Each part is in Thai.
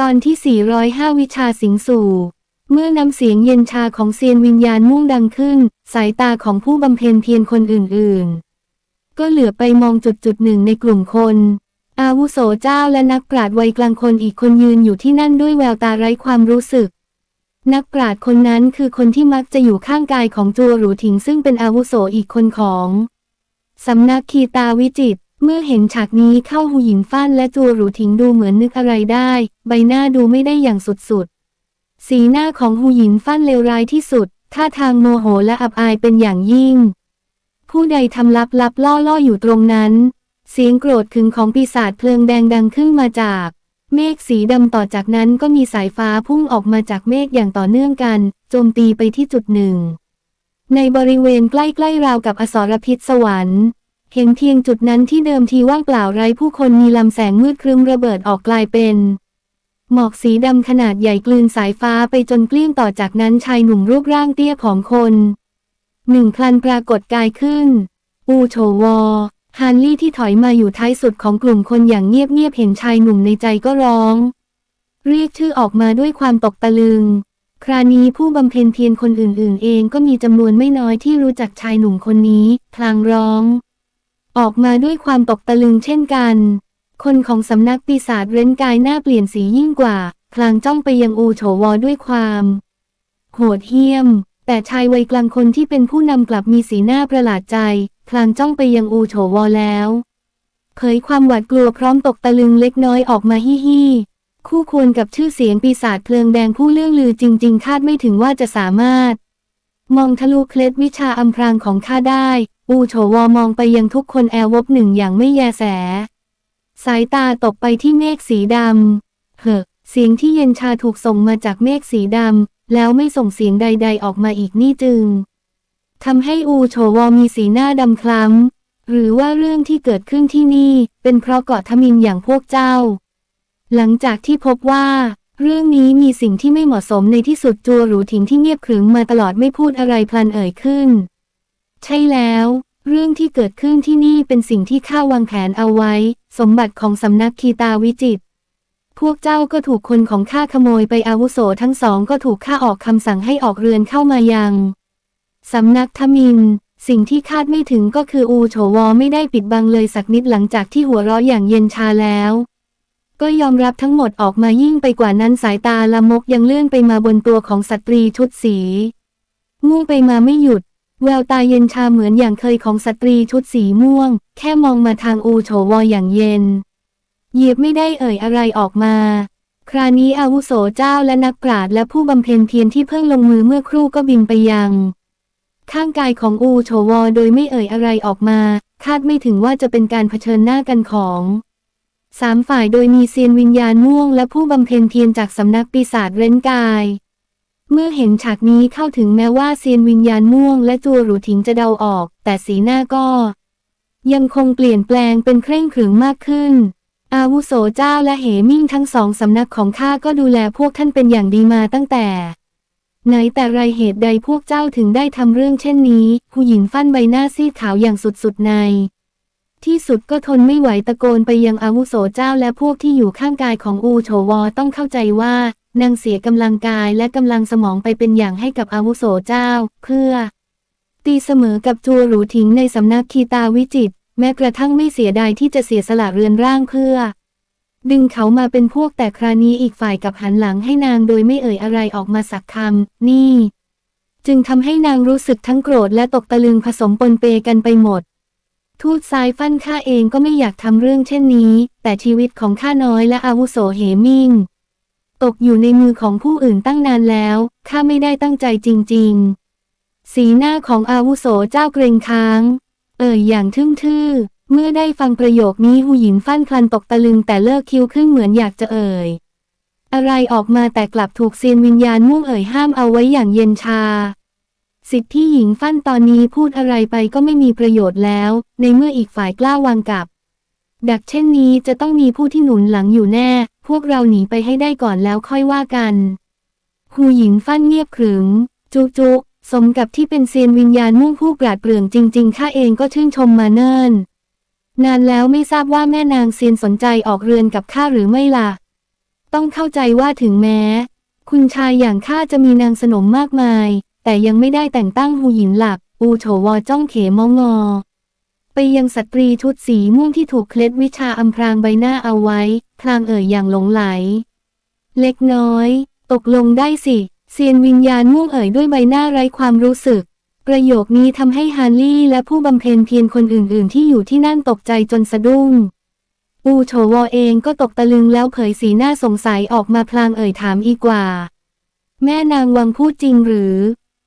ตอนที่ 405 วิชาสิงสู่ เมื่อน้ำเสียงเย็นชาของเซียนวิญญาณมุ่งดังขึ้น สายตาของผู้บำเพ็ญเพียรคนอื่นๆ ก็เหลือไปมองจุดจุดหนึ่งในกลุ่มคน อาวุโสเจ้าและนักปราชญ์วัยกลางคนอีกคนยืนอยู่ที่นั่นด้วยแววตาไร้ความรู้สึก นักปราชญ์คนนั้นคือคนที่มักจะอยู่ข้างกายของจัวหรูถิงซึ่งเป็นอาวุโสอีกคนของสำนักคีตาวิจิต เมื่อเห็นฉากนี้เข้าหูหยินฟ้านและจัวหรูถิงดูเหมือนนึกอะไรได้ ใบหน้าดูไม่ได้อย่างสุดๆ สีหน้าของหูหยินฟ้านเลวร้ายที่สุด ท่าทางโมโหและอับอายเป็นอย่างยิ่ง ผู้ใดทำลับลับล่อล่ออยู่ตรงนั้น เสียงโกรธขึงของปีศาจเพลิงแดงดังขึ้นมาจาก เมฆสีดำต่อจากนั้นก็มีสายฟ้าพุ่งออกมาจากเมฆอย่างต่อเนื่องกัน โจมตีไปที่จุดหนึ่ง ในบริเวณใกล้ๆราวกับอสรพิษสวรรค์ เห็นเพียงจุดนั้นที่เดิมทีว่างเปล่าไร้ผู้คนมีลำแสงมืดครึ้มระเบิดออกกลายเป็น หมอกสีดำขนาดใหญ่กลืนสายฟ้าไปจนเกลี้ยงต่อจากนั้นชายหนุ่มรูปร่างเตี้ยผอมคนหนึ่งพลันปรากฏกายขึ้น อูโฉวอฮานลี่ที่ถอยมาอยู่ท้ายสุดของกลุ่มคนอย่างเงียบๆเห็นชายหนุ่มในใจก็ร้อง เรียกชื่อออกมาด้วยความตกตะลึง ครานี้ผู้บำเพ็ญเพียรคนอื่นๆ เองก็มีจำนวนไม่น้อยที่รู้จักชายหนุ่มคนนี้ พลางร้อง ออกมาด้วยความตกตะลึงเช่นกัน คนของสำนักปีศาจเร้นกายหน้าเปลี่ยนสียิ่งกว่า พลางจ้องไปยังอูโฉวอด้วยความ โหดเหี้ยม แต่ชายวัยกลางคนที่เป็นผู้นำกลับมีสีหน้าประหลาดใจ พลางจ้องไปยังอูโฉวอแล้วเผยความหวาดกลัวพร้อมตกตะลึงเล็กน้อยออกมาฮิฮิคู่ควรกับชื่อเสียงปีศาจเพลิงแดงผู้เลื่องลือจริง ๆ คาดไม่ถึงว่าจะสามารถ มองทะลุเคล็ดวิชาอำพรางของข้าได้ อูโฉวอมองไปยังทุกคนแอลวบหนึ่งอย่างไม่แยแส สายตาตกไปที่เมฆสีดำเฮ้อเสียงที่เย็นชาถูกส่งมาจากเมฆสีดำแล้วไม่ส่งเสียงใด ๆ ออกมาอีกนี่จึงทำให้อูโฉวอมีสีหน้าดำคล้ำ หรือว่าเรื่องที่เกิดขึ้นที่นี่ เป็นเพราะเกาะทมินอย่างพวกเจ้า หลังจากที่พบว่า เรื่องนี้มีสิ่งที่ไม่เหมาะสมในที่สุดจัวหรูถิงที่เงียบขรึมมาตลอดไม่พูดอะไรพลันเอ่ยขึ้น ใช่แล้ว เรื่องที่เกิดขึ้นที่นี่เป็นสิ่งที่ข้าวางแผนเอาไว้ สมบัติของสำนักคีตาวิจิต พวกเจ้าก็ถูกคนของข้าขโมยไปอาวุโสทั้งสองก็ถูกข้าออกคำสั่งให้ออกเรือนเข้ามายังสำนักทมิน สิ่งที่คาดไม่ถึงก็คืออูโฉวอไม่ได้ปิดบังเลยสักนิดหลังจากที่หัวเราะอย่างเย็นชาแล้วก็ยอมรับทั้งหมดออกมายิ่งไปกว่านั้นสายตาละมกยังเลื่อนไปมาบนตัวของสตรีชุดสีง่ไปมาไม่หยุด แววตาเย็นชาเหมือนอย่างเคยของสตรีชุดสีม่วง แค่มองมาทางอูโฉวออย่างเย็น เหยียบไม่ได้เอ่ยอะไรออกมา คราวนี้อาวุโสเจ้าและนักปราชญ์และผู้บำเพ็ญเพียรที่เพิ่งลงมือเมื่อครู่ก็บินไปยัง ข้างกายของอูโฉวอโดยไม่เอ่ยอะไรออกมา คาดไม่ถึงว่าจะเป็นการเผชิญหน้ากันของสามฝ่ายโดยมีเซียนวิญญาณม่วงและผู้บำเพ็ญเพียรจากสำนักปีศาจเร้นกาย เมื่อเห็นฉากนี้เข้าถึงแม้ว่าเซียนวิญญาณม่วงและจัวหรูถิงจะเดาออก แต่สีหน้าก็ ยังคงเปลี่ยนแปลงเป็นเคร่งขรึมมากขึ้น อาวุโสเจ้าและเหมิ่งทั้งสองสำนักของข้าก็ดูแลพวกท่านเป็นอย่างดีมาตั้งแต่ ไหนแต่ไรเหตุใดพวกเจ้าถึงได้ทำเรื่องเช่นนี้ ผู้หญิงฟันใบหน้าซีดขาวอย่างสุดๆใน ที่สุดก็ทนไม่ไหวตะโกนไปยังอาวุโสเจ้าและพวกที่อยู่ข้างกายของอูโฉวอต้องเข้าใจว่า นางเสียกำลังกายและกำลังสมองไปเป็นอย่างให้กับอาวุโสเจ้า เพื่อ ตีเสมอกับจัวหรูถิงในสำนักคีตาวิจิต แม้กระทั่งไม่เสียดายที่จะเสียสละเรือนร่างเพื่อ ดึงเขามาเป็นพวกแต่ครานี้อีกฝ่ายกับหันหลังให้นางโดยไม่เอ่ยอะไรออกมาสักคำนี่ จึงทำให้นางรู้สึกทั้งโกรธและตกตะลึงผสมปนเปกันไปหมดทูตซ้ายฟันข้าเองก็ไม่อยากทำเรื่องเช่นนี้ แต่ชีวิตของข้าน้อยและอาวุโสเหมิง ตกอยู่ในมือของผู้อื่นตั้งนานแล้ว ข้าไม่ได้ตั้งใจจริง ๆ สีหน้าของอาวุโสเจ้าเกรงค้าง เอ่ยอย่างทึ่งทื่อเมื่อได้ฟังประโยคนี้หูหยินฟั่นคลันตกตะลึงแต่เลิกคิ้วขึ้นเหมือนอยากจะเอ่ย อะไรออกมาแต่กลับถูกเซียนวิญญาณม่วงเอ่ยห้ามเอาไว้อย่างเย็นชา สิทธิหญิงฟั่นตอนนี้พูดอะไรไปก็ไม่มีประโยชน์แล้ว ในเมื่ออีกฝ่ายกล้าวางกับ ดักเช่นนี้จะต้องมีผู้ที่หนุนหลังอยู่แน่ พวกเราหนีไปให้ได้ก่อนแล้วค่อยว่ากันหูหญิงฟั่นเงียบขรึม จุจุสมกับที่เป็นเซียนวิญญาณมุ่งผู้ปราดเปรื่องจริง ๆ ข้าเองก็ชื่นชมมาเนิ่น นานแล้วไม่ทราบว่าแม่นางเซียนสนใจออกเรือนกับข้าหรือไม่ล่ะ ต้องเข้าใจว่าถึงแม้ คุณชายอย่างข้าจะมีนางสนมมากมาย แต่ยังไม่ได้แต่งตั้งหูหยินหลัก อูโฉวอจ้องเขมองอ ไปยังสตรีชุดสีม่วงที่ถูกเคล็ดวิชาอำพรางใบหน้าเอาไว้ พลางเอ่ยอย่างหลงไหล เล็กน้อย ตกลงได้สิ เซียนวิญญาณม่วงเอ่ยด้วยใบหน้าไร้ความรู้สึก ประโยคนี้ทำให้ฮารลี่และผู้บำเพ็ญเพียรคนอื่น ๆ ที่อยู่ที่นั่นตกใจจนสะดุ้ง อูโฉวอเองก็ตกตะลึงแล้วเผยสีหน้าสงสัยออกมาพลางเอ่ยถามอีกว่า แม่นางวังพูดจริงหรือ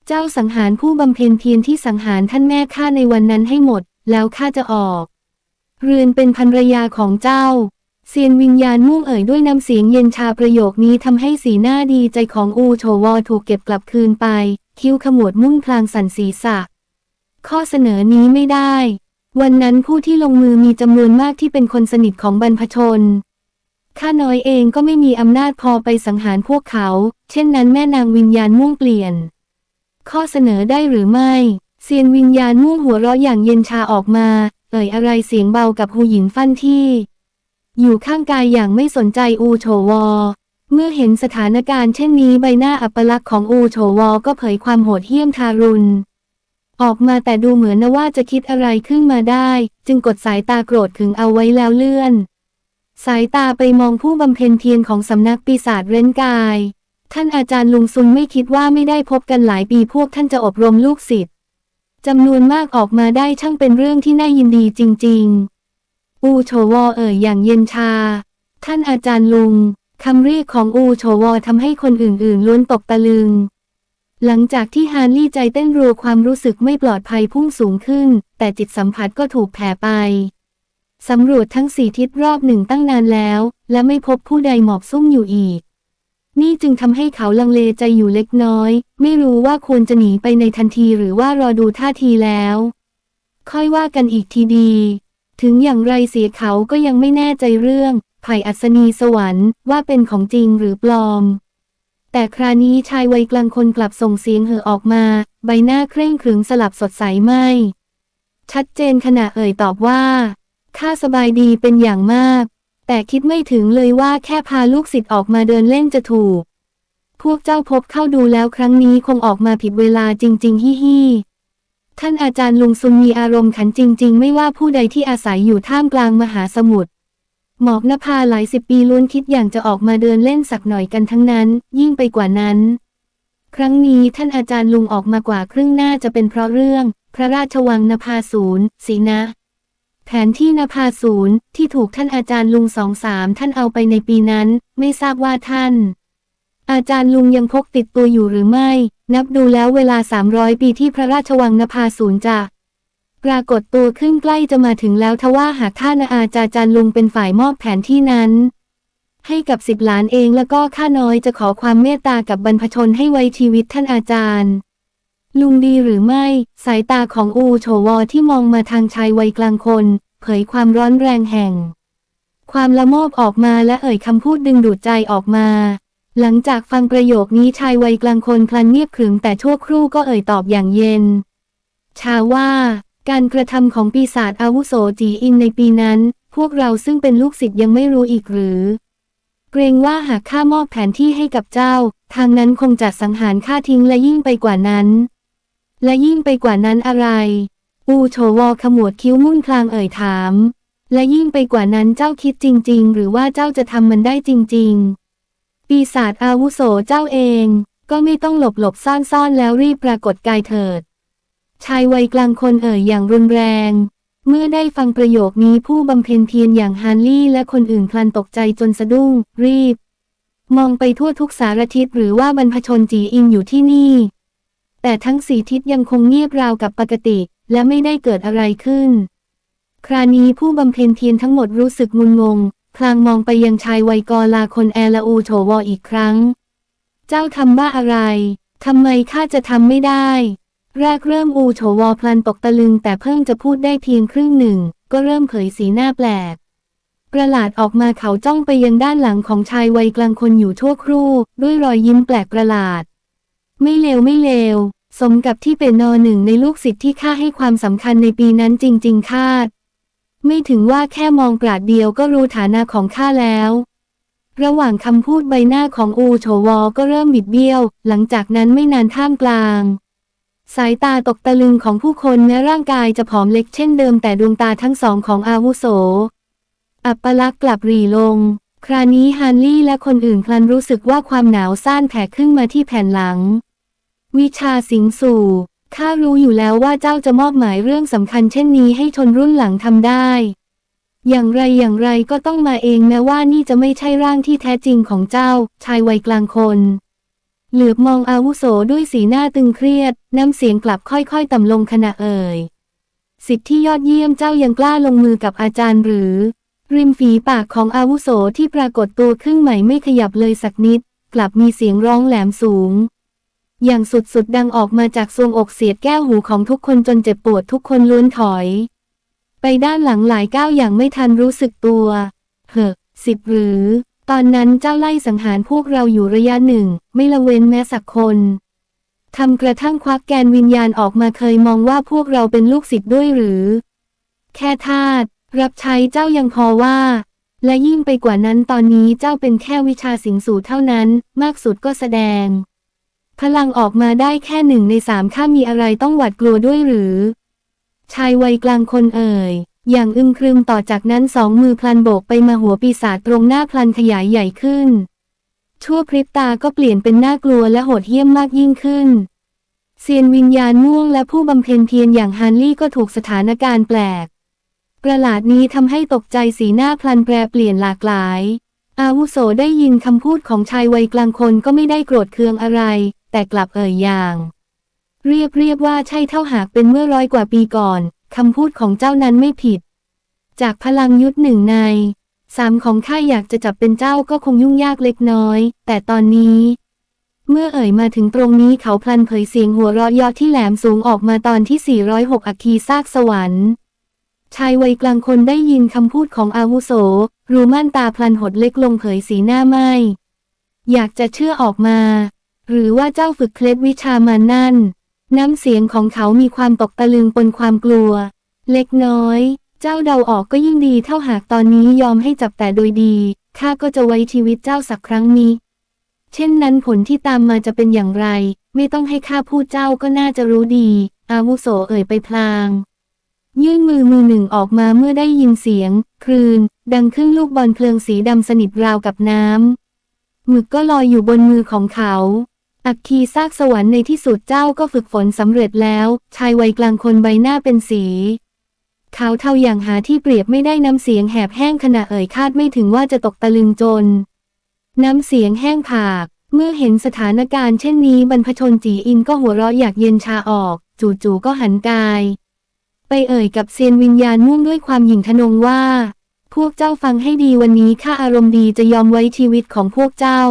เจ้าสังหารผู้บำเพ็ญเพียรที่สังหารท่านแม่ข้าในวันนั้นให้หมด แล้วข้าจะออก เรือนเป็นภรรยาของเจ้า เซียนวิญญาณม่วงเอ่ยด้วยน้ำเสียงเย็นชาประโยคนี้ทำให้สีหน้าดีใจของอูโฉวอถูกเก็บกลับคืนไป คิ้วขมวดมุ่นพลางสันศีรษะ ข้อเสนอนี้ไม่ได้ วันนั้นผู้ที่ลงมือมีจำนวนมากที่เป็นคนสนิทของบรรพชนข้าน้อยเองก็ไม่มีอำนาจพอไปสังหารพวกเขา เช่นนั้นแม่นางวิญญาณม่วงเปลี่ยน ข้อเสนอได้หรือไม่ เซียนวิญญาณม่งหัวเราะอย่างเย็นชาออกมา เอ่ยอะไรเสียงเบากับหูหญิงฟั่นที่ อยู่ข้างกายอย่างไม่สนใจอูโฉวอ เมื่อเห็นสถานการณ์เช่นนี้ใบหน้าอัปลักษณ์ของอูโฉวอก็เผยความโหดเหี้ยมทารุณ ออกมาแต่ดูเหมือนนะว่าจะคิดอะไรขึ้นมาได้ จึงกดสายตาโกรธขึงเอาไว้แล้วเลื่อน สายตาไปมองผู้บำเพ็ญเพียรของสำนักปีศาจเร้นกาย ท่านอาจารย์ลุงซุนไม่คิดว่าไม่ได้พบกันหลายปีพวกท่านจะอบรมลูกศิษย์ จำนวนมากออกมาได้ช่างเป็นเรื่องที่น่ายินดีจริง ๆ อูโฉวอเอ่ยอย่างเย็นชา ท่านอาจารย์ลุงคำเรียกของอูโฉวอทำให้คนอื่นๆ ล้วนตกตะลึง หลังจากที่ฮานลี่ใจเต้นรัวความรู้สึกไม่ปลอดภัยพุ่งสูงขึ้น แต่จิตสัมผัสก็ถูกแผ่ไปสำรวจทั้งสี่ทิศรอบหนึ่งตั้งนานแล้ว และไม่พบผู้ใดหมอบซุ่มอยู่อีก นี่จึงทำให้เขาลังเลใจอยู่เล็กน้อย ไม่รู้ว่าควรจะหนีไปในทันทีหรือว่ารอดูท่าทีแล้ว ค่อยว่ากันอีกทีดี ถึงอย่างไรเสียเขาก็ยังไม่แน่ใจเรื่อง ไผ่อัศนีสวรรค์ว่าเป็นของจริงหรือปลอม แต่ครานี้ชายวัยกลางคนกลับส่งเสียงเห่อออกมา ใบหน้าเคร่งขรึมสลับสดใสไม่ ชัดเจนขณะเอ่ยตอบว่าข้าสบายดีเป็นอย่างมาก แต่คิดไม่ถึงเลยว่าแค่พาลูกศิษย์ออกมาเดินเล่นจะถูก พวกเจ้าพบเข้าดูแล้วครั้งนี้คงออกมาผิดเวลาจริง ๆ ฮิฮิท่านอาจารย์ลุงซุนมีอารมณ์ขันจริง ๆ ไม่ว่าผู้ใดที่อาศัยอยู่ท่ามกลางมหาสมุทรหมอกนภาหลายสิบปีล้วนคิดอย่างจะออกมาเดินเล่นสักหน่อยกันทั้งนั้น ยิ่งไปกว่านั้น ครั้งนี้ท่านอาจารย์ลุงออกมากว่าครึ่งหน้าจะเป็นเพราะเรื่อง พระราชวังนภาศูนย์สีนะ แผนที่นภาศูนย์ที่ถูกท่านอาจารย์ลุงสองสามท่านเอาไปในปีนั้น ไม่ทราบว่าท่าน อาจารย์ลุงยังพกติดตัวอยู่หรือไม่ นับดูแล้วเวลา 300 ปีที่พระราชวังนภาศูนย์จะปรากฏตัวขึ้นใกล้จะมาถึงแล้วทว่าหากท่านอาจารย์ลุงเป็นฝ่ายมอบแผนที่นั้น ให้กับสิบล้านเองแล้วก็ข้าน้อยจะขอความเมตตากับบรรพชนให้ไว้ชีวิตท่านอาจารย์ ลุงดีหรือไม่ สายตาของอูโฉวอที่มองมาทางชายวัยกลางคน เผยความร้อนแรงแห่ง ความละโมบออกมาและเอ่ยคำพูดดึงดูดใจออกมา หลังจากฟังประโยคนี้ชายวัยกลางคนพลันเงียบขรึมแต่ชั่วครู่ก็เอ่ยตอบอย่างเย็น ชาว่าการกระทำของปีศาจอาวุโสจีอินในปีนั้น พวกเราซึ่งเป็นลูกศิษย์ยังไม่รู้อีกหรือ เกรงว่าหากข้ามอบแผนที่ให้กับเจ้า ทางนั้นคงจะสังหารข้าทิ้งและยิ่งไปกว่านั้น และยิ่งไปกว่านั้นอะไร อูโฉวอขมวดคิ้วมุ่นพลางเอ่ยถาม และยิ่งไปกว่านั้นเจ้าคิดจริง ๆ หรือว่าเจ้าจะทำมันได้จริง ๆ ปีศาจอาวุโสเจ้าเอง ก็ไม่ต้องหลบหลบซ่อนซ่อนแล้วรีบปรากฏกายเถิด ชายวัยกลางคนเอ่ยอย่างรุนแรง เมื่อได้ฟังประโยคนี้ผู้บำเพ็ญเพียรอย่างฮานลี่และคนอื่นพลันตกใจจนสะดุ้ง รีบ มองไปทั่วทุกสารทิศหรือว่าบรรพชนจีอินอยู่ที่นี่ แต่ทั้งสี่ทิศยังคงเงียบราวกับปกติ และไม่ได้เกิดอะไรขึ้น ครานี้ผู้บำเพ็ญเพียรทั้งหมดรู้สึกงุนงง พลางมองไปยังชายวัยกอลาคนแอละอูโฉวออีกครั้ง เจ้าทำบ้าอะไรทำไมข้าจะทำไม่ได้ แรกเริ่มอูโฉวอพลันตกตะลึง แต่เพิ่งจะพูดได้เพียงครึ่งหนึ่ง ก็เริ่มเผยสีหน้าแปลกประหลาดออกมาเขาจ้องไปยังด้านหลังของชายวัยกลางคนอยู่ทั่วครู่ ด้วยรอยยิ้มแปลกประหลาด ไม่เลวไม่เลว สมกับที่เป็นนอหนึ่งในลูกศิษย์ที่ข้าให้ความสำคัญในปีนั้นจริง ๆคาด ไม่ถึงว่าแค่มองปราดเดียวก็รู้ฐานะของข้าแล้ว ระหว่างคำพูดใบหน้าของอูโฉวอก็เริ่มบิดเบี้ยว หลังจากนั้นไม่นานท่ามกลางสายตาตกตะลึงของผู้คนแม้ร่างกายจะผอมเล็กเช่นเดิมแต่ดวงตาทั้งสองของอาวุโส อัปลักษ์กลับรีลง คราวนี้ฮันลี่และคนอื่นพลันรู้สึกว่าความหนาวซ่านแผ่ขึ้นมาที่แผ่นหลัง วิชาสิงสู่ข้ารู้อยู่แล้วว่าเจ้าจะมอบหมายเรื่องสำคัญเช่นนี้ให้ชนรุ่นหลังทำได้ อย่างไรอย่างไรก็ต้องมาเองแม้ว่านี่จะไม่ใช่ร่างที่แท้จริงของเจ้า ชายวัยกลางคน เหลือบมองอาวุโสด้วยสีหน้าตึงเครียด น้ำเสียงกลับค่อยๆ ต่ำลงขณะเอ่ย สิทธิที่ยอดเยี่ยมเจ้ายังกล้าลงมือกับอาจารย์หรือ ริมฝีปากของอาวุโสที่ปรากฏตัวครึ่งใหม่ไม่ขยับเลยสักนิด กลับมีเสียงร้องแหลมสูง อย่างสุดๆดังออกมาจากทรวงอกเสียดแก้วหูของทุกคนจนเจ็บปวดทุกคนล้วนถอย ไปด้านหลังหลายก้าวอย่างไม่ทันรู้สึกตัวเฮ้อสิบหรือ ตอนนั้นเจ้าไล่สังหารพวกเราอยู่ระยะหนึ่ง ไม่ละเว้นแม้สักคนทำกระทั่งควักแกนวิญญาณออกมาเคยมองว่าพวกเราเป็นลูกศิษย์ด้วยหรือ แค่ทาสรับใช้เจ้ายังพอว่า และยิ่งไปกว่านั้นตอนนี้เจ้าเป็นแค่วิชาสิงสู่เท่านั้น มากสุดก็แสดง พลังออกมาได้แค่หนึ่งในสามข้ามีอะไรต้องหวาดกลัวด้วยหรือ ชายวัยกลางคนเอ่ย อย่างอึมครึมต่อจากนั้นสองมือพลันโบกไปมาหัวปีศาจตรงหน้าพลันขยายใหญ่ขึ้น ชั่วพริบตาก็เปลี่ยนเป็นน่ากลัวและโหดเหี้ยมมากยิ่งขึ้น เซียนวิญญาณม่วงและผู้บำเพ็ญเพียรอย่างฮันลี่ก็ถูกสถานการณ์แปลก ประหลาดนี้ทำให้ตกใจสีหน้าพลันแปรเปลี่ยนหลากหลาย อาวุโสได้ยินคำพูดของชายวัยกลางคนก็ไม่ได้โกรธเคืองอะไร แต่กลับเอ่ยอย่าง เรียบเรียบว่าใช่เท่าหากเป็นเมื่อร้อยกว่าปีก่อนคำพูดของเจ้านั้นไม่ผิด จากพลังยุทธหนึ่งในสามของข้าอยากจะจับเป็นเจ้าก็คงยุ่งยากเล็กน้อย แต่ตอนนี้ เมื่อเอ่ยมาถึงตรงนี้เขาพลันเผยเสียงหัวเราะยอดที่แหลมสูงออกมาตอนที่ 406 อัคคีซากสวรรค์ ชายวัยกลางคนได้ยินคำพูดของอาวุโส รูม่านตาพลันหดเล็กลงเผยสีหน้าไม่ อยากจะเชื่อออกมา หรือว่าเจ้าฝึกเคล็ดวิชามานั่น น้ำเสียงของเขามีความตกตะลึงปนความกลัว เล็กน้อย เจ้าเดาออกก็ยิ่งดีเท่าหากตอนนี้ยอมให้จับแต่โดยดีข้าก็จะไว้ชีวิตเจ้าสักครั้งนี้ เช่นนั้นผลที่ตามมาจะเป็นอย่างไร ไม่ต้องให้ข้าพูดเจ้าก็น่าจะรู้ดี อาวุโสเอ่ยไปพลาง ยื่นมือมือหนึ่งออกมาเมื่อได้ยินเสียง คลืน ดังขึ้นลูกบอลเพลิงสีดำสนิทราวกับน้ำหมึกก็ลอยอยู่บนมือของเขา อักคีซากสวรรค์ในที่สุดเจ้าก็ฝึกฝนสำเร็จแล้ว ชายวัยกลางคนใบหน้าเป็นสี ขาวเทาอย่างหาที่เปรียบไม่ได้น้ำเสียงแหบแห้งขณะเอ่ยคาดไม่ถึงว่าจะตกตะลึงจน น้ำเสียงแห้งผากเมื่อเห็นสถานการณ์เช่นนี้บรรพชนจีอินก็หัวเราะอยากเย็นชาออก จู่ๆก็หันกาย ไปเอ่ยกับเซียนวิญญาณม่วงด้วยความหยิ่งทะนงว่า พวกเจ้าฟังให้ดีวันนี้ข้าอารมณ์ดีจะยอมไว้ชีวิตของพวกเจ้า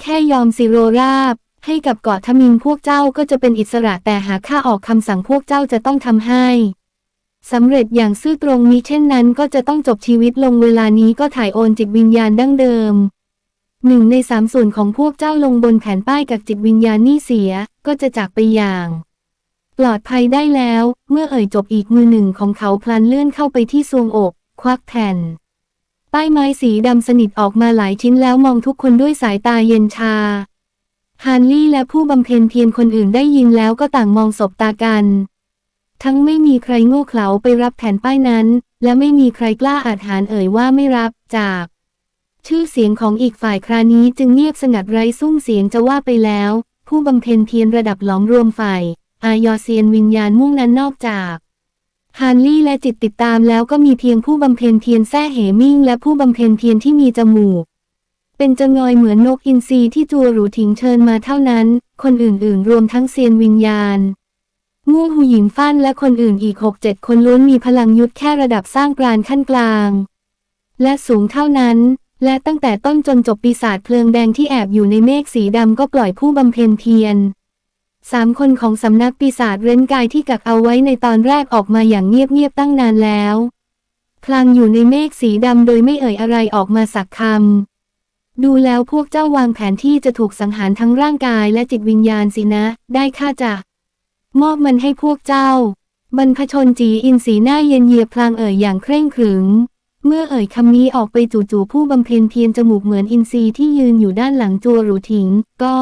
แค่ยอมสิโรราบ ให้กับเกาะทมินพวกเจ้าก็จะเป็นอิสระแต่หากข้าออกคำสั่งพวกเจ้าจะต้องทำให้สำเร็จอย่างซื่อตรงมิเช่นนั้นก็จะต้องจบชีวิตลงเวลานี้ก็ถ่ายโอนจิตวิญญาณดั้งเดิมหนึ่งในสามส่วนของพวกเจ้าลงบนแผ่นป้ายกับจิตวิญญาณนี่เสีย ก็จะจากไปอย่าง ปลอดภัยได้แล้ว เมื่อเอ่ยจบอีกมือหนึ่งของเขาพลันเลื่อนเข้าไปที่ทรวงอก ควักแผ่น ป้ายไม้สีดำสนิทออกมาหลายชิ้นแล้วมองทุกคนด้วยสายตาเย็นชา ฮานลี่และผู้บำเพ็ญเพียรคนอื่นได้ยินแล้วก็ต่างมองสบตากัน ทั้งไม่มีใครโง่เขลาไปรับแผ่นป้ายนั้น และไม่มีใครกล้าอาจหารเอ่ยว่าไม่รับจาก ชื่อเสียงของอีกฝ่ายครานี้จึงเงียบสงัดไร้ซุ้มเสียงจะว่าไปแล้ว ผู้บำเพ็ญเพียรระดับหลอมรวมฝ่าย อายอเซียนวิญญาณมุ่งนั้นนอกจาก ฮานลี่และจิตติดตามแล้วก็มีเพียงผู้บำเพ็ญเพียรแซ่เหมิ่งและผู้บำเพ็ญเพียรที่มีจมูก เป็นจงอยเหมือนนกอินทรีที่จัวหรูถิงเชิญมาเท่านั้น คนอื่นๆ รวมทั้งเซียนวิญญาณงูหูหยินฟั่นและคนอื่นอีกหกเจ็ดคนล้วนมีพลังยุทธแค่ระดับสร้างปราณขั้นกลาง และสูงเท่านั้น และตั้งแต่ต้นจนจบปีศาจเพลิงแดงที่แอบอยู่ในเมฆสีดำก็ปล่อยผู้บำเพ็ญเพียร สามคนของสำนักปีศาจเร้นกายที่กักเอาไว้ในตอนแรกออกมาอย่างเงียบๆตั้งนานแล้วพลางอยู่ในเมฆสีดำโดยไม่เอ่ยอะไรออกมาสักคำ ดูแล้วพวกเจ้าวางแผนที่จะถูกสังหารทั้งร่างกายและจิตวิญญาณสินะ ได้ข้าจะ มอบมันให้พวกเจ้า บรรพชนจีอินสีหน้าเย็นเยียพลางเอ่ยอย่างเคร่งขรึม เมื่อเอ่ยคำนี้ออกไปจู่ๆผู้บำเพ็ญเพียรจมูกเหมือนอินทรีที่ยืนอยู่ด้านหลังจัวหรูถิง ก็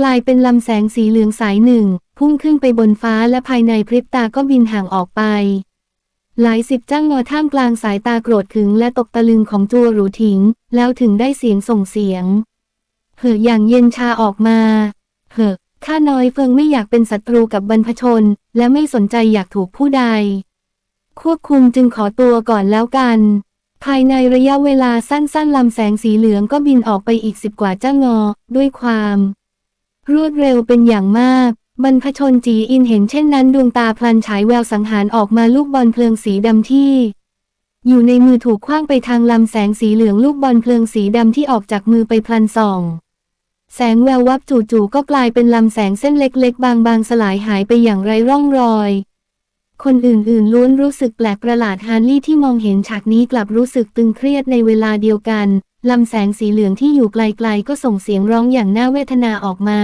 กลายเป็นลำแสงสีเหลืองสายหนึ่ง พุ่งขึ้นไปบนฟ้าและภายในพริบตาก็บินห่างออกไป หลายสิบจ้างงอท่ามกลางสายตาโกรธขึงและตกตะลึงของจัวหรูถิง แล้วถึงได้เสียงส่งเสียง เหอะอย่างเย็นชาออกมา เหอะข้าน้อยเฟิงไม่อยากเป็นศัตรูกับบรรพชน และไม่สนใจอยากถูกผู้ใด ควบคุมจึงขอตัวก่อนแล้วกัน ภายในระยะเวลาสั้นๆลำแสงสีเหลืองก็บินออกไปอีกสิบกว่าจ้างอด้วยความ รวดเร็วเป็นอย่างมาก บรรพชนจีอินเห็นเช่นนั้นดวงตาพลันฉายแววสังหารออกมาลูกบอลเพลิงสีดำที่ อยู่ในมือถูกคว้างไปทางลำแสงสีเหลืองลูกบอลเพลิงสีดำที่ออกจากมือไปพลันส่อง แสงแวววับจู่ๆก็กลายเป็นลำแสงเส้นเล็ก ๆ บางๆ สลายหายไปอย่างไร้ร่องรอย คนอื่นๆล้วนรู้สึกแปลกประหลาดฮารลี่ที่มองเห็นฉากนี้กลับรู้สึกตึงเครียดในเวลาเดียวกัน ลำแสงสีเหลืองที่อยู่ไกลๆก็ส่งเสียงร้องอย่างน่าเวทนาออกมา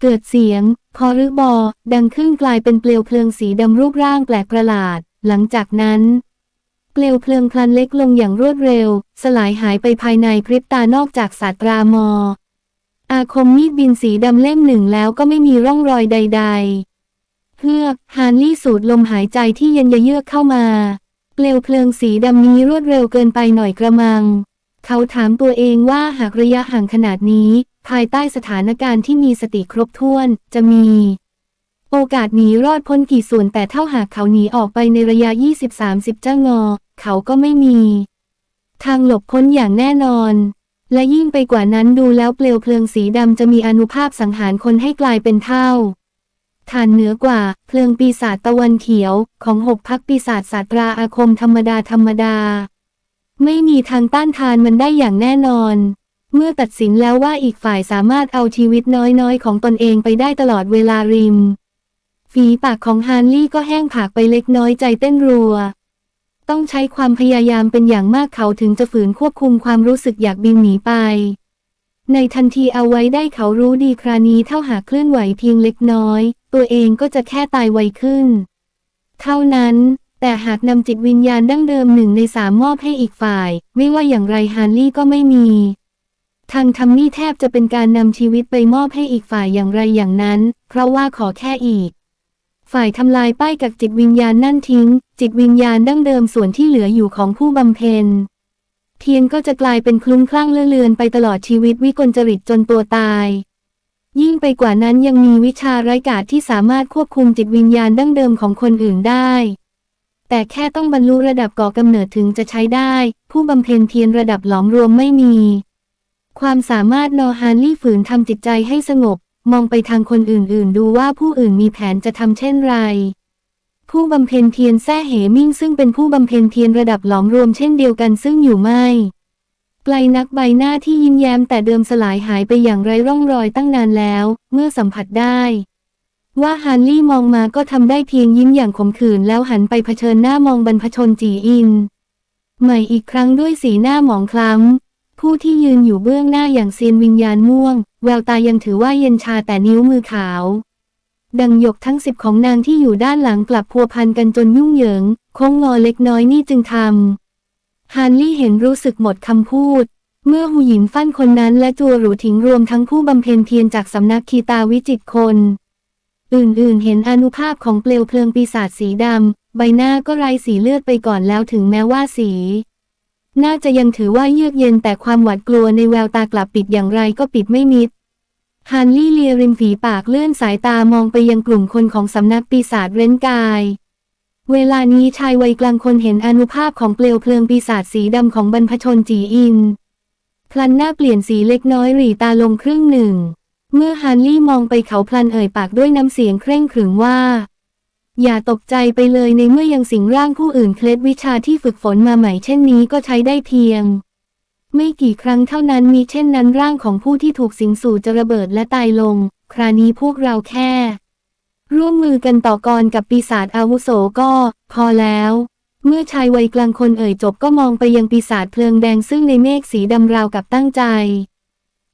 เกิดเสียง พอรึบอ ดังขึ้นกลายเป็นเปลวเพลิงสีดำรูปร่างแปลกประหลาด หลังจากนั้น เปลวเพลิงพลันเล็กลงอย่างรวดเร็ว สลายหายไปภายในพริบตานอกจากศาสตรามอ อาคมมีดบินสีดำเล่มหนึ่งแล้วก็ไม่มีร่องรอยใด ๆเพื่อกฮานลี่สูดลมหายใจที่เย็นเยือกเข้ามา เปลวเพลิงสีดำนี้รวดเร็วเกินไปหน่อยกระมัง เขาถามตัวเองว่าหากระยะห่างขนาดนี้ ภายใต้สถานการณ์ที่มีสติครบถ้วนจะมี โอกาสหนีรอดพ้นกี่ส่วนแต่เท่าหากเขาหนีออกไปในระยะ 20-30จ้างอ เขาก็ไม่มี ทางหลบพ้นอย่างแน่นอน และยิ่งไปกว่านั้นดูแล้วเปลวเพลิงสีดำจะมีอนุภาพสังหารคนให้กลายเป็นเท่าฐานเหนือกว่า เพลิงปีศาจตะวันเขียว ของหกพักปีศาจศาสตราอาคมธรรมดาธรรมดา ไม่มีทางต้านทานมันได้อย่างแน่นอน เมื่อตัดสินแล้วว่าอีกฝ่ายสามารถเอาชีวิตน้อยๆ ของตนเองไปได้ตลอดเวลาริม ฝีปากของฮานลี่ก็แห้งผากไปเล็กน้อยใจเต้นรัว ต้องใช้ความพยายามเป็นอย่างมากเขาถึงจะฝืนควบคุมความรู้สึกอยากบินหนีไป ในทันทีเอาไว้ได้เขารู้ดีครานี้เท่าหากเคลื่อนไหวเพียงเล็กน้อย ตัวเองก็จะแค่ตายไวขึ้น เท่านั้น แต่หากนำจิตวิญญาณดั้งเดิมหนึ่งในสามมอบให้อีกฝ่าย ไม่ว่าอย่างไรฮานลี่ก็ไม่มี ทางทำนี่แทบจะเป็นการนำชีวิตไปมอบให้อีกฝ่ายอย่างไรอย่างนั้น เพราะว่าขอแค่อีก ฝ่ายทำลายป้ายกับจิตวิญญาณนั่นทิ้ง จิตวิญญาณดั้งเดิมส่วนที่เหลืออยู่ของผู้บำเพ็ญเทียนก็จะกลายเป็นคลุ้มคลั่งเลื่อเลือนไปตลอดชีวิตวิกลจริตจนตัวตาย ยิ่งไปกว่านั้นยังมีวิชาไร้กาจที่สามารถควบคุมจิตวิญญาณดั้งเดิมของคนอื่นได้ แต่แค่ต้องบรรลุระดับก่อกำเนิดถึงจะใช้ได้ ผู้บำเพ็ญเพียรระดับหลอมรวมไม่มี ความสามารถนอฮานลี่ฝืนทำจิตใจให้สงบ มองไปทางคนอื่นๆ ดูว่าผู้อื่นมีแผนจะทำเช่นไร ผู้บำเพ็ญเพียรแซ่เหมิ่งซึ่งเป็นผู้บำเพ็ญเพียรระดับหลอมรวมเช่นเดียวกันซึ่งอยู่ไม่ไกลนักใบหน้าที่ยิ้มแย้มแต่เดิมสลายหายไปอย่างไรร่องรอยตั้งนานแล้ว เมื่อสัมผัสได้ ว่าฮานลี่มองมาก็ทำได้เพียงยิ้มอย่างขมขื่นแล้วหันไปเผชิญหน้ามองบรรพชนจีอิน ใหม่อีกครั้งด้วยสีหน้าหมองคล้ำ ผู้ที่ยืนอยู่เบื้องหน้าอย่างเซียนวิญญาณม่วง แววตายังถือว่าเย็นชาแต่นิ้วมือขาว ดังหยกทั้งสิบของนางที่อยู่ด้านหลังกลับพัวพันกันจนยุ่งเหยิงโค้งงอเล็กน้อยนี่จึงทำฮานลี่เห็นรู้สึกหมดคำพูดเมื่อหูหยินฟั่นคนนั้นและจัวหรูถิงรวมทั้งผู้บำเพ็ญเพียรจากสำนักคีตาวิจิตรคน อื่นๆ เห็นอนุภาพของเปลวเพลิงปีศาจสีดำ ใบหน้าก็ไร้สีเลือดไปก่อนแล้วถึงแม้ว่าสี น่าจะยังถือว่าเยือกเย็นแต่ความหวาดกลัวในแววตากลับปิดอย่างไรก็ปิดไม่มิดฮานลี่เลียริมฝีปากเลื่อนสายตามองไปยังกลุ่มคนของสำนักปีศาจเร้นกาย เวลานี้ชายวัยกลางคนเห็นอนุภาพของเปลวเพลิงปีศาจสีดำของบรรพชนจีอิน พลันหน้าเปลี่ยนสีเล็กน้อยหรี่ตาลงครึ่งหนึ่ง เมื่อฮานลี่มองไปเขาพลันเอ่ยปากด้วยน้ำเสียงเคร่งขรึมว่า อย่าตกใจไปเลยในเมื่อยังสิงร่างผู้อื่นเคล็ดวิชาที่ฝึกฝนมาใหม่เช่นนี้ก็ใช้ได้เพียง ไม่กี่ครั้งเท่านั้นมีเช่นนั้นร่างของผู้ที่ถูกสิงสู่จะระเบิดและตายลง คราวนี้พวกเราแค่ ร่วมมือกันต่อกรกับปีศาจอาวุโสก็ พอแล้ว เมื่อชายวัยกลางคนเอ่ยจบก็มองไปยังปีศาจเพลิงแดงซึ่งในเมฆสีดำราวกับตั้งใจ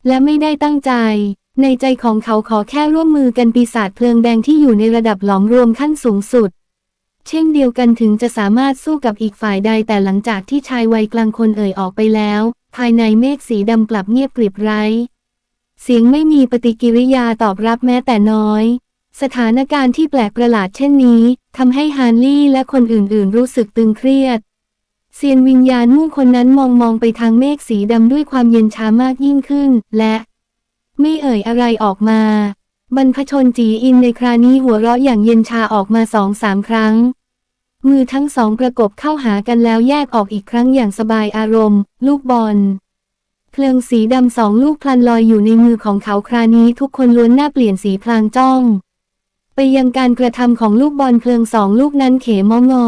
และไม่ได้ตั้งใจ ในใจของเขาขอแค่ร่วมมือกันปีศาจเพลิงแดงที่อยู่ในระดับหลอมรวมขั้นสูงสุด เช่นเดียวกันถึงจะสามารถสู้กับอีกฝ่ายใดแต่หลังจากที่ชายวัยกลางคนเอ่ยออกไปแล้ว ภายในเมฆสีดำกลับเงียบกริบไร้ เสียงไม่มีปฏิกิริยาตอบรับแม้แต่น้อย สถานการณ์ที่แปลกประหลาดเช่นนี้ทำให้ฮานลี่และคนอื่นๆ รู้สึกตึงเครียดเซียนวิญญาณมุ่งคนนั้นมองมองไปทางเมฆสีดำด้วยความเย็นชามากยิ่งขึ้น และ ไม่เอ่ยอะไรออกมา บรรพชนจีอินในครานี้หัวเราะอย่างเย็นชาออกมาสองสามครั้ง มือทั้งสองประกบเข้าหากันแล้วแยกออกอีกครั้งอย่างสบายอารมณ์ ลูกบอล เพลิงสีดำสองลูกพลันลอยอยู่ในมือของเขาครานี้ทุกคนล้วนหน้าเปลี่ยนสีพลางจ้อง ไปยังการกระทำของลูกบอลเพลิงสองลูกนั้นเขมองอ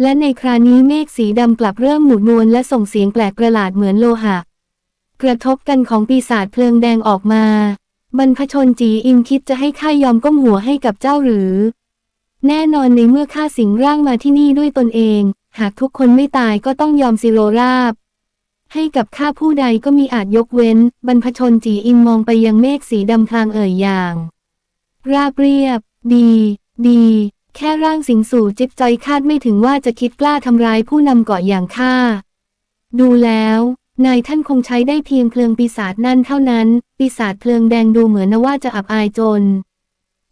และในครานี้เมฆสีดำกลับเริ่มหมุนวนและส่งเสียงแปลกประหลาดเหมือนโลหะ กระทบกันของปีศาจเพลิงแดงออกมา บรรพชนจีอินคิดจะให้ข้ายอมก้มหัวให้กับเจ้าหรือ แน่นอนในเมื่อข้าสิงร่างมาที่นี่ด้วยตนเอง หากทุกคนไม่ตายก็ต้องยอมสิโรราบ ให้กับข้าผู้ใดก็มีอาจยกเว้น บรรพชนจีอินมองไปยังเมฆสีดำพลางเอ่ยอย่าง ราบเรียบ ดี ดี แค่ร่างสิงสู่จิบจอยคาดไม่ถึงว่าจะคิดกล้าทำร้ายผู้นำเกาะอย่างข้าดูแล้ว นายท่านคงใช้ได้เพียงเพลิงปีศาจนั่นเท่านั้น ปีศาจเพลิงแดงดูเหมือนนว่าจะอับอายจน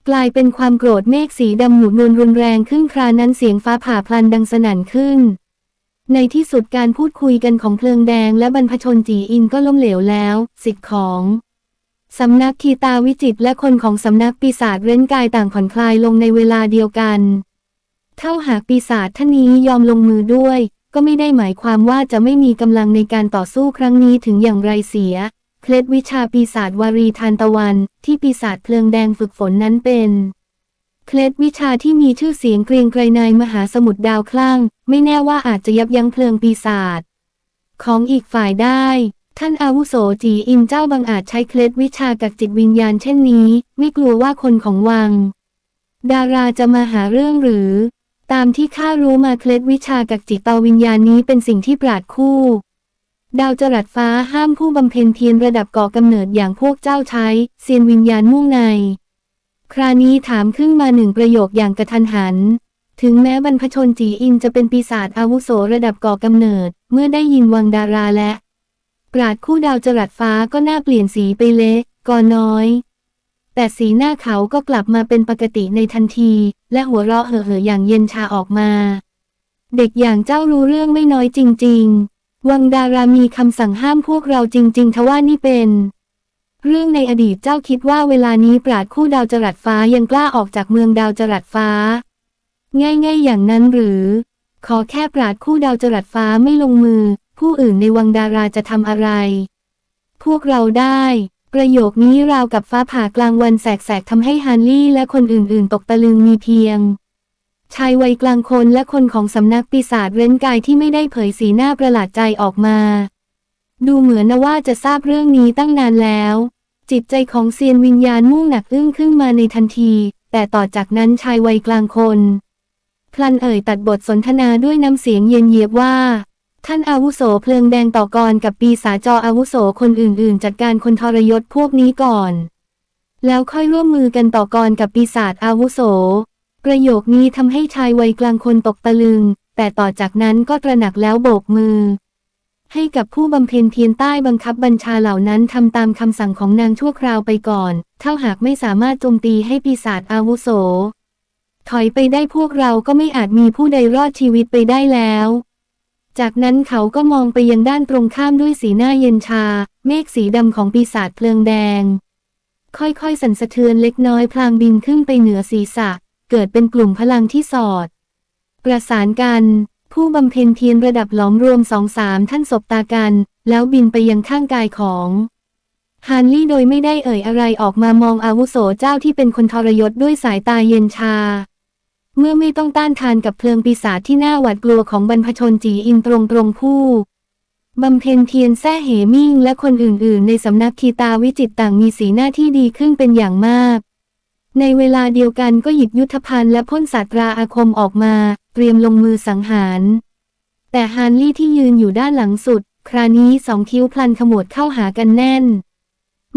กลายเป็นความโกรธเมฆสีดำหมุนวนรุนแรงขึ้นครานั้นเสียงฟ้าผ่าพลันดังสนั่นขึ้น ในที่สุดการพูดคุยกันของเพลิงแดงและบรรพชนจีอินก็ล้มเหลวแล้ว สิทธิ์ของสำนักคีตาวิจิตและคนของสำนักปีศาจเร้นกายต่างผ่อนคลายลงในเวลาเดียวกัน เท่าหากปีศาจท่านนี้ยอมลงมือด้วย ก็ไม่ได้หมายความว่าจะไม่มีกำลังในการต่อสู้ครั้งนี้ถึงอย่างไรเสีย เคล็ดวิชาปีศาจวารีทานตะวัน ที่ปีศาจเพลิงแดงฝึกฝนนั้นเป็น เคล็ดวิชาที่มีชื่อเสียงเกรียงไกรในมหาสมุทรดาวคลั่ง ไม่แน่ว่าอาจจะยับยั้งเพลิงปีศาจของอีกฝ่ายได้ ท่านอาวุโสจีอินเจ้าบางอาจใช้เคล็ดวิชากักจิตวิญญาณเช่นนี้ ไม่กลัวว่าคนของวัง ดาราจะมาหาเรื่องหรือ ตามที่ข้ารู้มาเคล็ดวิชากักจิตตวิญญาณนี้เป็นสิ่งที่ปราดคู่ ดาวจรัสฟ้าห้ามผู้บำเพ็ญเพียรระดับก่อกำเนิดอย่างพวกเจ้าใช้เซียนวิญญาณมุ่งใน ครานี้ถามขึ้นมาหนึ่งประโยคอย่างกระทันหัน ถึงแม้บรรพชนจีอินจะเป็นปีศาจอาวุโสระดับก่อกำเนิด เมื่อได้ยินวังดาราและ ปราดคู่ดาวจรัสฟ้าก็น่าเปลี่ยนสีไปเละก่อนน้อย แต่สีหน้าเขาก็กลับมาเป็นปกติในทันที และหัวเราะเห่อๆอย่างเย็นชาออกมา เด็กอย่างเจ้ารู้เรื่องไม่น้อยจริง ๆ วังดารามีคำสั่งห้ามพวกเราจริง ๆ ทว่านี่เป็น เรื่องในอดีตเจ้าคิดว่าเวลานี้ปราดคู่ดาวจรัสฟ้ายังกล้าออกจากเมืองดาวจรัสฟ้า ง่ายๆ อย่างนั้นหรือ ขอแค่ปราดคู่ดาวจรัสฟ้าไม่ลงมือ ผู้อื่นในวังดาราจะทำอะไร พวกเราได้ ประโยคนี้ราวกับฟ้าผ่ากลางวันแสกๆทำให้ฮันลี่และคนอื่นๆ ตกตะลึงมีเพียง ชายวัยกลางคนและคนของสำนักปีศาจเร้นกายที่ไม่ได้เผยสีหน้าประหลาดใจออกมา ดูเหมือนนะว่าจะทราบเรื่องนี้ตั้งนานแล้ว จิตใจของเซียนวิญญาณมุ่งหนักอึ้งขึ้นมาในทันที แต่ต่อจากนั้นชายวัยกลางคน พลันเอ่ยตัดบทสนทนาด้วยน้ำเสียงเย็นเยียบว่า ท่านอาวุโสเพลิงแดงต่อกรกับปีศาจจออาวุโสคนอื่นๆ จัดการคนทรยศพวกนี้ก่อน แล้วค่อยร่วมมือกันต่อกรกับปีศาจอาวุโส ประโยคนี้ทำให้ชายวัยกลางคนตกตะลึง แต่ต่อจากนั้นก็ตระหนักแล้วโบกมือ ให้กับผู้บำเพ็ญเพียรใต้บังคับบัญชาเหล่านั้นทำตามคำสั่งของนางชั่วคราวไปก่อน เท่าหากไม่สามารถโจมตีให้ปีศาจอาวุโส ถอยไปได้พวกเราก็ไม่อาจมีผู้ใดรอดชีวิตไปได้แล้ว จากนั้นเขาก็มองไปยังด้านตรงข้ามด้วยสีหน้าเย็นชา เมฆสีดำของปีศาจเพลิงแดง ค่อยๆ สั่นสะเทือนเล็กน้อยพลางบินขึ้นไปเหนือศีรษะ เกิดเป็นกลุ่มพลังที่สอด ประสานกัน ผู้บำเพ็ญเพียรระดับหลอมรวมสองสามท่านสบตากัน แล้วบินไปยังข้างกายของฮานลี่โดยไม่ได้เอ่ยอะไรออกมามองอาวุโสเจ้าที่เป็นคนทรยศด้วยสายตาเย็นชา เมื่อไม่ต้องต้านทานกับเพลิงปีศาจที่น่าหวาดกลัวของบรรพชนจีอินตรงตรงๆผู้บำเพ็ญเพียรแซ่เหมิ่งและคนอื่นๆ ในสำนักคีตาวิจิตต่างมีสีหน้าที่ดีขึ้นเป็นอย่างมาก ในเวลาเดียวกันก็หยิบยุทธภัณฑ์และพ่นศาสตราอาคมออกมา เตรียมลงมือสังหาร แต่ฮานลี่ที่ยืนอยู่ด้านหลังสุด คราวนี้สองคิ้วพลันขมวดเข้าหากันแน่น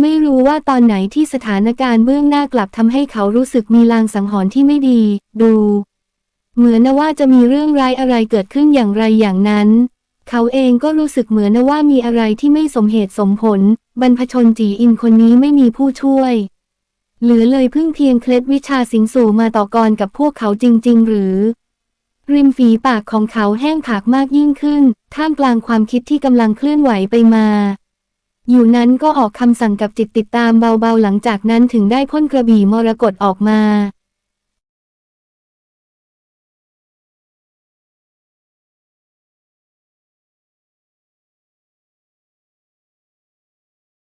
ไม่รู้ว่าตอนไหนที่สถานการณ์เบื้องหน้ากลับทำให้เขารู้สึกมีลางสังหรณ์ที่ไม่ดี ดู เหมือนนะว่าจะมีเรื่องร้ายอะไรเกิดขึ้นอย่างไรอย่างนั้น เขาเองก็รู้สึกเหมือนนะว่ามีอะไรที่ไม่สมเหตุสมผล บรรพชนจีอินคนนี้ไม่มีผู้ช่วย เหลือเลยพึ่งเพียงเคล็ดวิชาสิงสู่มาต่อกรกับพวกเขาจริง ๆ หรือริมฝีปากของเขาแห้งผากมากยิ่งขึ้น ท่ามกลางความคิดที่กำลังเคลื่อนไหวไปมา อยู่นั้นก็ออกคำสั่งกับจิตติดตามเบาๆหลังจากนั้นถึงได้พ่นกระบี่มรกตออกมา